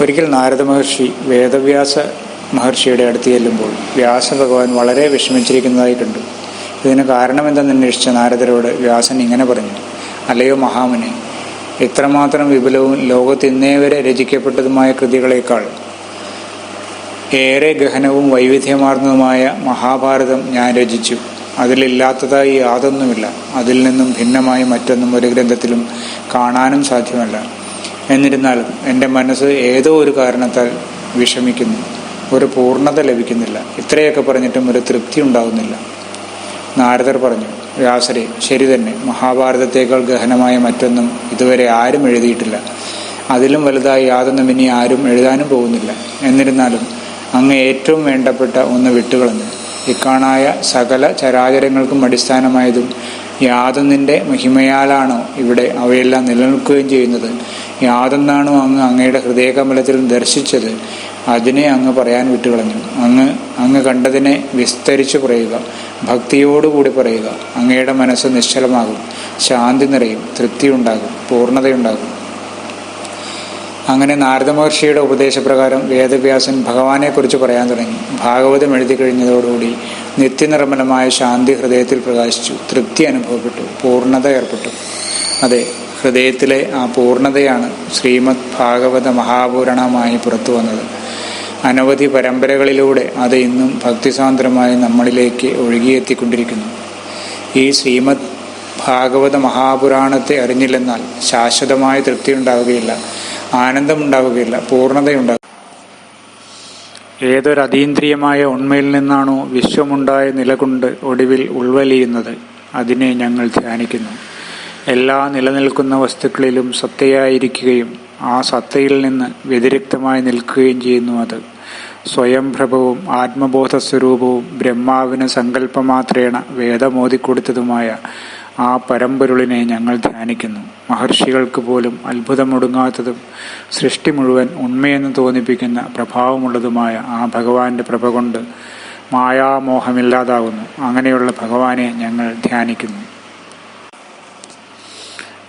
ഒരിക്കൽ നാരദ മഹർഷി വേദവ്യാസ മഹർഷിയുടെ അടുത്ത് ചെല്ലുമ്പോൾ വ്യാസ ഭഗവാൻ വളരെ വിഷമിച്ചിരിക്കുന്നതായിട്ടുണ്ട്. ഇതിന് കാരണമെന്തെന്ന് അന്വേഷിച്ച നാരദരോട് വ്യാസൻ ഇങ്ങനെ പറഞ്ഞു അല്ലയോ മഹാമുനെ ഇത്രമാത്രം വിപുലവും ലോകത്ത് ഇന്നേ വരെ രചിക്കപ്പെട്ടതുമായ കൃതികളേക്കാൾ ഏറെ ഗഹനവും വൈവിധ്യമാർന്നതുമായ മഹാഭാരതം ഞാൻ രചിച്ചു. അതിലില്ലാത്തതായി യാതൊന്നുമില്ല. അതിൽ നിന്നും ഭിന്നമായി മറ്റൊന്നും ഒരു ഗ്രന്ഥത്തിലും കാണാനും സാധ്യമല്ല. എന്നിരുന്നാലും എന്റെ മനസ്സ് ഏതോ ഒരു കാരണത്താൽ വിഷമിക്കുന്നു. ഒരു പൂർണത ലഭിക്കുന്നില്ല. ഇത്രയൊക്കെ പറഞ്ഞിട്ടും ഒരു തൃപ്തി ഉണ്ടാകുന്നില്ല നാരദർ പറഞ്ഞു വ്യാസരെ ശരി തന്നെ. മഹാഭാരതത്തേക്കാൾ ഗഹനമായ മറ്റൊന്നും ഇതുവരെ ആരും എഴുതിയിട്ടില്ല. അതിലും വലുതായി യാതൊന്നും ഇനി ആരും എഴുതാനും പോകുന്നില്ല. എന്നിരുന്നാലും അങ്ങ് ഏറ്റവും വേണ്ടപ്പെട്ട ഒന്ന് വിട്ടുകളഞ്ഞു. ഇക്കാണായ സകല ചരാചരങ്ങൾക്കും അടിസ്ഥാനമായതും യാതൊന്നിന്റെ മഹിമയാലാണോ ഇവിടെ അവയെല്ലാം നിലനിൽക്കുകയും ചെയ്യുന്നത്? യാതൊന്നാണോ അങ്ങ് അങ്ങയുടെ ഹൃദയകമലത്തിൽ ദർശിച്ചത് അതിനെ അങ്ങ് പറയാൻ വിട്ടുകളഞ്ഞു. അങ്ങ് അങ്ങ് കണ്ടതിനെ വിസ്തരിച്ചു പറയുക ഭക്തിയോടുകൂടി പറയുക. അങ്ങയുടെ മനസ്സ് നിശ്ചലമാകും ശാന്തി നിറയും തൃപ്തിയുണ്ടാകും പൂർണതയുണ്ടാകും. അങ്ങനെ നാരദ മഹർഷിയുടെ ഉപദേശപ്രകാരം വേദവ്യാസൻ ഭഗവാനെക്കുറിച്ച് പറയാൻ തുടങ്ങി. ഭാഗവതം എഴുതി കഴിഞ്ഞതോടുകൂടി നിത്യനിർമ്മലമായ ശാന്തി ഹൃദയത്തിൽ പ്രകാശിച്ചു തൃപ്തി അനുഭവപ്പെട്ടു പൂർണത ഏർപ്പെട്ടു. അതെ ഹൃദയത്തിലെ ആ പൂർണതയാണ് ശ്രീമദ് ഭാഗവത മഹാപൂരണമായി പുറത്തു വന്നത്. അനവധി പരമ്പരകളിലൂടെ അത് ഇന്നും ഭക്തിസാന്ദ്രമായി നമ്മളിലേക്ക് ഒഴുകിയെത്തിക്കൊണ്ടിരിക്കുന്നു. ഈ ശ്രീമദ് ഭാഗവത മഹാപുരാണത്തെ അറിഞ്ഞില്ലെന്നാൽ ശാശ്വതമായ തൃപ്തി ഉണ്ടാവുകയില്ല ആനന്ദമുണ്ടാവുകയില്ല പൂർണതയുണ്ടാകും ഏതൊരതീന്ദ്രിയമായ ഉണ്മയിൽ നിന്നാണോ വിശ്വമുണ്ടായ നിലകൊണ്ട് ഒടുവിൽ ഉൾവലിയുന്നത്? അതിനെ ഞങ്ങൾ ധ്യാനിക്കുന്നു. എല്ലാ നിലനിൽക്കുന്ന വസ്തുക്കളിലും സത്തയായിരിക്കുകയും ആ സത്തയിൽ നിന്ന് വ്യതിരിക്തമായി നിൽക്കുകയും ചെയ്യുന്നു അത്. സ്വയംഭ്രഭവും ആത്മബോധ സ്വരൂപവും ബ്രഹ്മാവിന് സങ്കല്പമാത്രേണ വേദമോദിക്കൊടുത്തതുമായ ആ പരമ്പൊരുളിനെ ഞങ്ങൾ ധ്യാനിക്കുന്നു. മഹർഷികൾക്ക് പോലും അത്ഭുതമൊടുങ്ങാത്തതും സൃഷ്ടി മുഴുവൻ ഉണ്മയെന്ന് തോന്നിപ്പിക്കുന്ന പ്രഭാവമുള്ളതുമായ ആ ഭഗവാന്റെ പ്രഭ കൊണ്ട് മായാമോഹമില്ലാതാകുന്നു. അങ്ങനെയുള്ള ഭഗവാനെ ഞങ്ങൾ ധ്യാനിക്കുന്നു.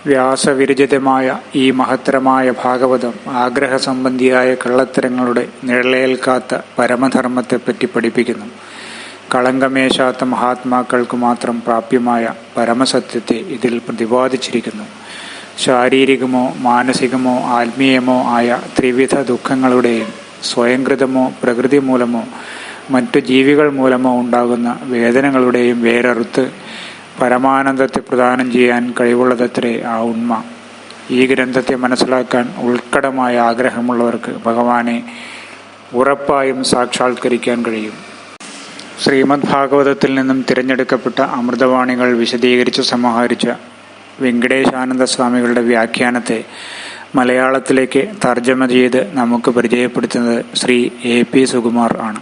വ്യാസവിരചിതമായ ഈ മഹത്തരമായ ഭാഗവതം ആഗ്രഹസംബന്ധിയായ കള്ളത്തരങ്ങളുടെ നിഴലേൽക്കാത്ത പരമധർമ്മത്തെപ്പറ്റി പഠിപ്പിക്കുന്നു. കളങ്കമേശാത്ത മഹാത്മാക്കൾക്ക് മാത്രം പ്രാപ്യമായ പരമസത്യത്തെ ഇതിൽ പ്രതിപാദിച്ചിരിക്കുന്നു. ശാരീരികമോ മാനസികമോ ആത്മീയമോ ആയ ത്രിവിധ ദുഃഖങ്ങളുടെയും സ്വയംകൃതമോ പ്രകൃതി മൂലമോ മറ്റു ജീവികൾ മൂലമോ ഉണ്ടാകുന്ന വേദനകളുടെയും വേരറുത്ത് പരമാനന്ദത്തെ പ്രദാനം ചെയ്യാൻ കഴിവുള്ളതത്രേ ആ ഉണ്മ. ഈ ഗ്രന്ഥത്തെ മനസ്സിലാക്കാൻ ഉൾക്കടമായ ആഗ്രഹമുള്ളവർക്ക് ഭഗവാനെ ഉറപ്പായും സാക്ഷാത്കരിക്കാൻ കഴിയും. ശ്രീമദ് ഭാഗവതത്തിൽ നിന്നും തിരഞ്ഞെടുക്കപ്പെട്ട അമൃതവാണികൾ വിശദീകരിച്ച് സമാഹരിച്ച വെങ്കടേശാനന്ദ സ്വാമികളുടെ വ്യാഖ്യാനത്തെ മലയാളത്തിലേക്ക് തർജമ ചെയ്ത് നമുക്ക് പരിചയപ്പെടുത്തുന്നത് ശ്രീ എ പി സുകുമാർ ആണ്.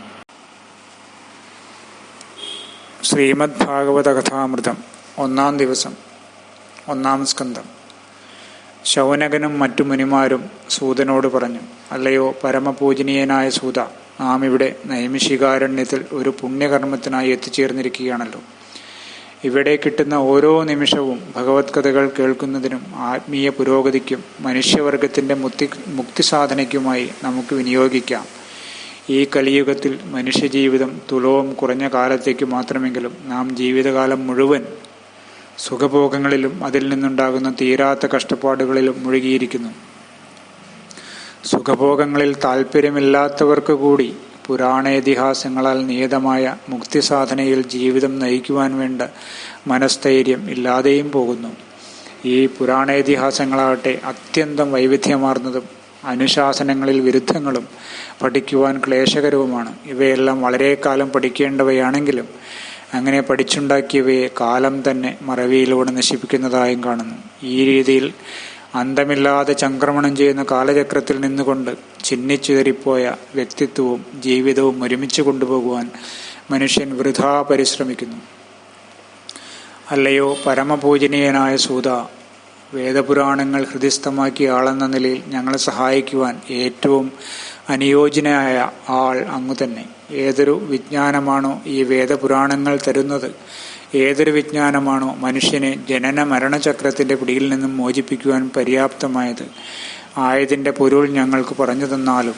ശ്രീമദ് ഭാഗവത കഥാമൃതം ഒന്നാം ദിവസം ഒന്നാം സ്കന്ധം. ശൗനകനും മറ്റു മുനിമാരും സൂതനോട് പറഞ്ഞു അല്ലയോ പരമപൂജനീയനായ സൂത നാം ഇവിടെ നൈമിഷികാരണ്യത്തിൽ ഒരു പുണ്യകർമ്മത്തിനായി എത്തിച്ചേർന്നിരിക്കുകയാണല്ലോ. ഇവിടെ കിട്ടുന്ന ഓരോ നിമിഷവും ഭഗവത് കഥകൾ കേൾക്കുന്നതിനും ആത്മീയ പുരോഗതിക്കും മനുഷ്യവർഗത്തിന്റെ മുക്തി മുക്തി സാധനയ്ക്കുമായി നമുക്ക് വിനിയോഗിക്കാം. ഈ കലിയുഗത്തിൽ മനുഷ്യജീവിതം തുലവും കുറഞ്ഞ കാലത്തേക്ക് മാത്രമെങ്കിലും നാം ജീവിതകാലം മുഴുവൻ സുഖഭോഗങ്ങളിലും അതിൽ നിന്നുണ്ടാകുന്ന തീരാത്ത കഷ്ടപ്പാടുകളിലും മുഴുകിയിരിക്കുന്നു. സുഖഭോഗങ്ങളിൽ താല്പര്യമില്ലാത്തവർക്ക് കൂടി പുരാണേതിഹാസങ്ങളാൽ നിയതമായ മുക്തിസാധനയിൽ ജീവിതം നയിക്കുവാൻ വേണ്ട മനസ്ഥൈര്യം ഇല്ലാതെയും പോകുന്നു. ഈ പുരാണേതിഹാസങ്ങളാകട്ടെ അത്യന്തം വൈവിധ്യമാർന്നതും അനുശാസനങ്ങളിൽ വിരുദ്ധങ്ങളും പഠിക്കുവാൻ ക്ലേശകരവുമാണ്. ഇവയെല്ലാം വളരെ കാലം പഠിക്കേണ്ടവയാണെങ്കിലും അങ്ങനെ പഠിച്ചുണ്ടാക്കിയവയെ കാലം തന്നെ മറവിയിലൂടെ നശിപ്പിക്കുന്നതായും കാണുന്നു. ഈ രീതിയിൽ അന്തമില്ലാതെ ചംക്രമണം ചെയ്യുന്ന കാലചക്രത്തിൽ നിന്നുകൊണ്ട് ചിന്നിച്ചിതറിപ്പോയ വ്യക്തിത്വവും ജീവിതവും ഒരുമിച്ച് കൊണ്ടുപോകുവാൻ മനുഷ്യൻ വൃഥാ പരിശ്രമിക്കുന്നു. അല്ലയോ പരമപൂജനീയനായ സൂത വേദപുരാണങ്ങൾ ഹൃദയസ്ഥമാക്കിയ ആളെന്ന നിലയിൽ ഞങ്ങളെ സഹായിക്കുവാൻ ഏറ്റവും അനുയോജ്യനായ ആൾ അങ്ങു തന്നെ. ഏതൊരു വിജ്ഞാനമാണോ ഈ വേദപുരാണങ്ങൾ തരുന്നത്? ഏതൊരു വിജ്ഞാനമാണോ മനുഷ്യനെ ജനന മരണചക്രത്തിന്റെ പിടിയിൽ നിന്നും മോചിപ്പിക്കുവാൻ പര്യാപ്തമായത്? ആയതിന്റെ പൊരുൾ ഞങ്ങൾക്ക് പറഞ്ഞു തന്നാലും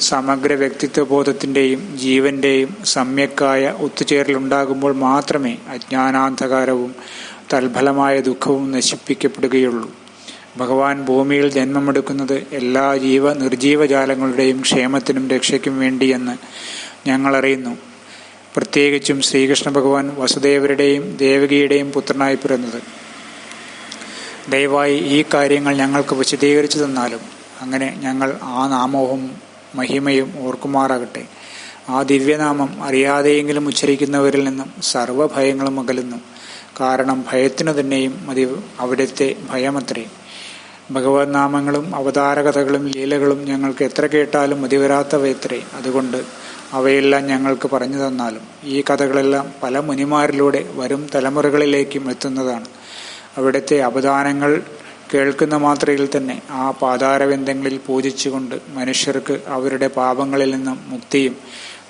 സമഗ്ര വ്യക്തിത്വബോധത്തിന്റെയും ജീവന്റെയും സമ്യക്കായ ഒത്തുചേരലുണ്ടാകുമ്പോൾ മാത്രമേ അജ്ഞാനാന്ധകാരവും തൽഫലമായ ദുഃഖവും നശിപ്പിക്കപ്പെടുകയുള്ളൂ. ഭഗവാൻ ഭൂമിയിൽ ജന്മമെടുക്കുന്നത് എല്ലാ ജീവ നിർജീവജാലങ്ങളുടെയും ക്ഷേമത്തിനും രക്ഷയ്ക്കും വേണ്ടിയെന്ന് ഞങ്ങളറിയുന്നു. പ്രത്യേകിച്ചും ശ്രീകൃഷ്ണ ഭഗവാൻ വസുദേവരുടെയും ദേവകിയുടെയും പുത്രനായി പിറന്നത്. ദയവായി ഈ കാര്യങ്ങൾ ഞങ്ങൾക്ക് വിശദീകരിച്ചു തന്നാലും അങ്ങനെ ഞങ്ങൾ ആ നാമവും മഹിമയും ഓർക്കുമാറാകട്ടെ. ആ ദിവ്യനാമം അറിയാതെയെങ്കിലും ഉച്ചരിക്കുന്നവരിൽ നിന്നും സർവഭയങ്ങളും അകലുന്നു. കാരണം ഭയത്തിന് തന്നെയും മതി അവിടുത്തെ ഭയമത്രേ. ഭഗവത് നാമങ്ങളും അവതാരകഥകളും ലീലകളും ഞങ്ങൾക്ക് എത്ര കേട്ടാലും മതിവരാത്തവയത്രേ അതുകൊണ്ട് അവയെല്ലാം ഞങ്ങൾക്ക് പറഞ്ഞു തന്നാലും ഈ കഥകളെല്ലാം പല മുനിമാരിലൂടെ വരും തലമുറകളിലേക്കും എത്തുന്നതാണ്. അവിടുത്തെ അവദാനങ്ങൾ കേൾക്കുന്ന മാത്രയിൽ തന്നെ ആ പാതാരവിന്ദങ്ങളിൽ പൂജിച്ചുകൊണ്ട് മനുഷ്യർക്ക് അവരുടെ പാപങ്ങളിൽ നിന്നും മുക്തിയും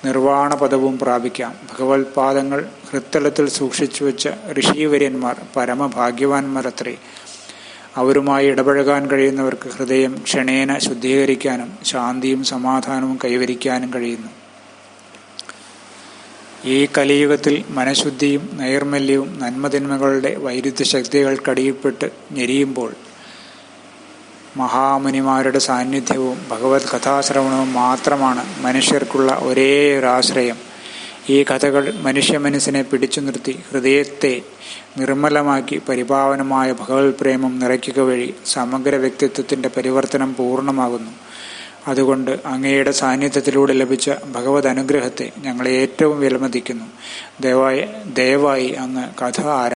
നിർവാണ പദവും പ്രാപിക്കാം. ഭഗവത് പാദങ്ങൾ ഹൃത്തലത്തിൽ സൂക്ഷിച്ചു വെച്ച ഋഷീവര്യന്മാർ പരമഭാഗ്യവാന്മാരത്രേ. അവരുമായി ഇടപഴകാൻ കഴിയുന്നവർക്ക് ഹൃദയം ക്ഷണേന ശുദ്ധീകരിക്കാനും ശാന്തിയും സമാധാനവും കൈവരിക്കാനും കഴിയുന്നു. ഈ കലിയുഗത്തിൽ മനഃശുദ്ധിയും നൈർമല്യവും നന്മതിന്മകളുടെ വൈരുദ്ധ്യ ശക്തികൾക്കടിയിൽപ്പെട്ട് ഞെരിയുമ്പോൾ മഹാമുനിമാരുടെ സാന്നിധ്യവും ഭഗവത് കഥാശ്രവണവും മാത്രമാണ് മനുഷ്യർക്കുള്ള ഒരേ ഒരു ആശ്രയം. ഈ കഥകൾ മനുഷ്യ മനസ്സിനെ പിടിച്ചു നിർത്തി ഹൃദയത്തെ നിർമ്മലമാക്കി പരിപാവനമായ ഭഗവത് പ്രേമം നിറയ്ക്കുക വഴി സമഗ്ര വ്യക്തിത്വത്തിന്റെ പരിവർത്തനം പൂർണമാകുന്നു. അതുകൊണ്ട് അങ്ങയുടെ സാന്നിധ്യത്തിലൂടെ ലഭിച്ച ഭഗവത് അനുഗ്രഹത്തെ ഞങ്ങൾ ഏറ്റവും വിലമതിക്കുന്നു. ദയവായി ദയവായി അങ്ങ് കഥ